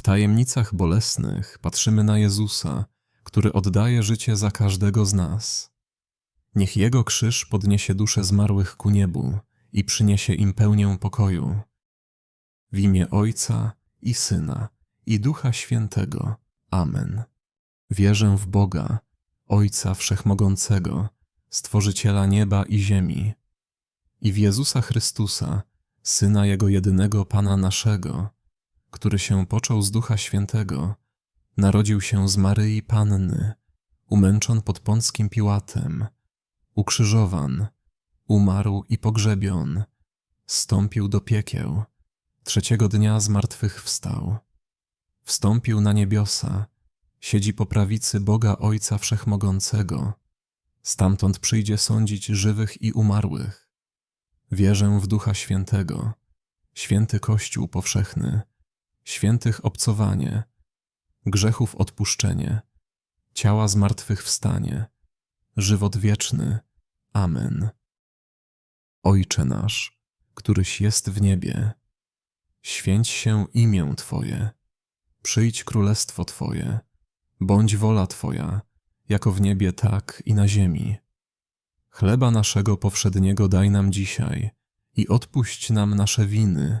W tajemnicach bolesnych patrzymy na Jezusa, który oddaje życie za każdego z nas. Niech Jego krzyż podniesie dusze zmarłych ku niebu i przyniesie im pełnię pokoju. W imię Ojca i Syna i Ducha Świętego. Amen. Wierzę w Boga, Ojca Wszechmogącego, Stworzyciela nieba i ziemi, i w Jezusa Chrystusa, Syna Jego jedynego Pana naszego, który się począł z Ducha Świętego, narodził się z Maryi Panny, umęczon pod Pąckim Piłatem, ukrzyżowan, umarł i pogrzebion, stąpił do piekieł, trzeciego dnia z martwych wstał, wstąpił na niebiosa, siedzi po prawicy Boga Ojca Wszechmogącego, stamtąd przyjdzie sądzić żywych i umarłych. Wierzę w Ducha Świętego, święty Kościół powszechny, świętych obcowanie, grzechów odpuszczenie, ciała zmartwychwstanie, żywot wieczny. Amen. Ojcze nasz, któryś jest w niebie, święć się imię Twoje, przyjdź królestwo Twoje, bądź wola Twoja, jako w niebie, tak i na ziemi. Chleba naszego powszedniego daj nam dzisiaj i odpuść nam nasze winy,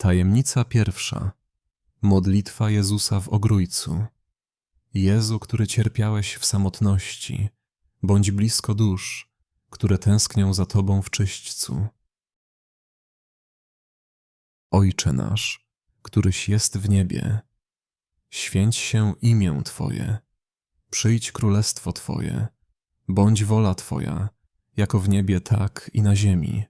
Tajemnica pierwsza. Modlitwa Jezusa w ogrójcu. Jezu, który cierpiałeś w samotności, bądź blisko dusz, które tęsknią za Tobą w czyśćcu. Ojcze nasz, któryś jest w niebie, święć się imię Twoje, przyjdź królestwo Twoje, bądź wola Twoja, jako w niebie, tak i na ziemi.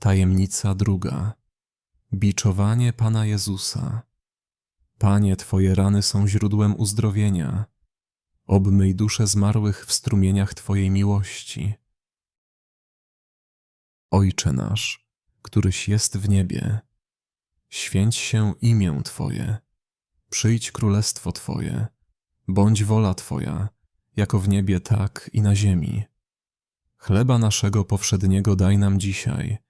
Tajemnica druga. Biczowanie Pana Jezusa. Panie, Twoje rany są źródłem uzdrowienia. Obmyj dusze zmarłych w strumieniach Twojej miłości. Ojcze nasz, któryś jest w niebie, święć się imię Twoje, przyjdź królestwo Twoje, bądź wola Twoja, jako w niebie, tak i na ziemi. Chleba naszego powszedniego daj nam dzisiaj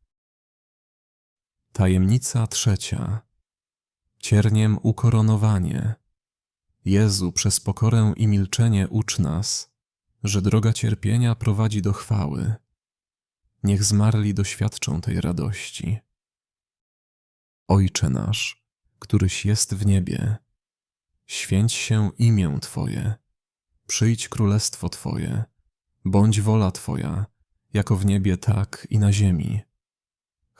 Tajemnica trzecia. Cierniem ukoronowanie. Jezu, przez pokorę i milczenie ucz nas, że droga cierpienia prowadzi do chwały. Niech zmarli doświadczą tej radości. Ojcze nasz, któryś jest w niebie, święć się imię Twoje, przyjdź królestwo Twoje, bądź wola Twoja, jako w niebie, tak i na ziemi.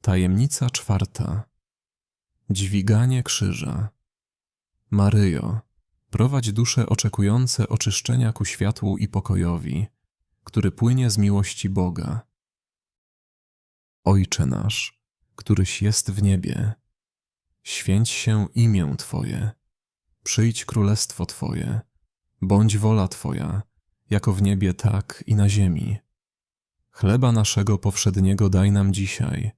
Tajemnica czwarta. Dźwiganie krzyża. Maryjo, prowadź dusze oczekujące oczyszczenia ku światłu i pokojowi, który płynie z miłości Boga. Ojcze nasz, któryś jest w niebie, święć się imię Twoje, przyjdź królestwo Twoje, bądź wola Twoja, jako w niebie, tak i na ziemi. Chleba naszego powszedniego daj nam dzisiaj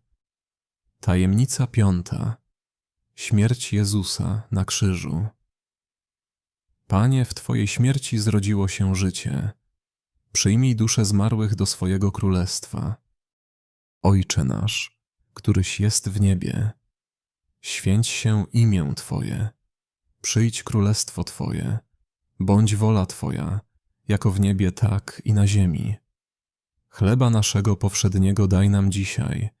Tajemnica piąta. Śmierć Jezusa na krzyżu. Panie, w Twojej śmierci zrodziło się życie. Przyjmij dusze zmarłych do swojego królestwa. Ojcze nasz, któryś jest w niebie, święć się imię Twoje, przyjdź królestwo Twoje, bądź wola Twoja, jako w niebie, tak i na ziemi. Chleba naszego powszedniego daj nam dzisiaj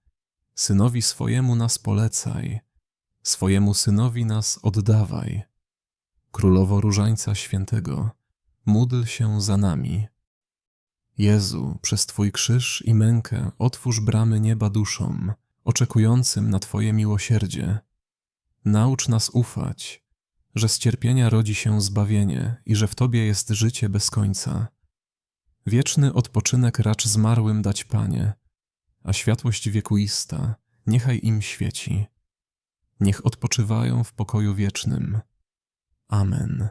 Synowi swojemu nas polecaj, swojemu Synowi nas oddawaj. Królowo Różańca Świętego, módl się za nami. Jezu, przez Twój krzyż i mękę otwórz bramy nieba duszom, oczekującym na Twoje miłosierdzie. Naucz nas ufać, że z cierpienia rodzi się zbawienie i że w Tobie jest życie bez końca. Wieczny odpoczynek racz zmarłym dać, Panie, a światłość wiekuista niechaj im świeci. Niech odpoczywają w pokoju wiecznym. Amen.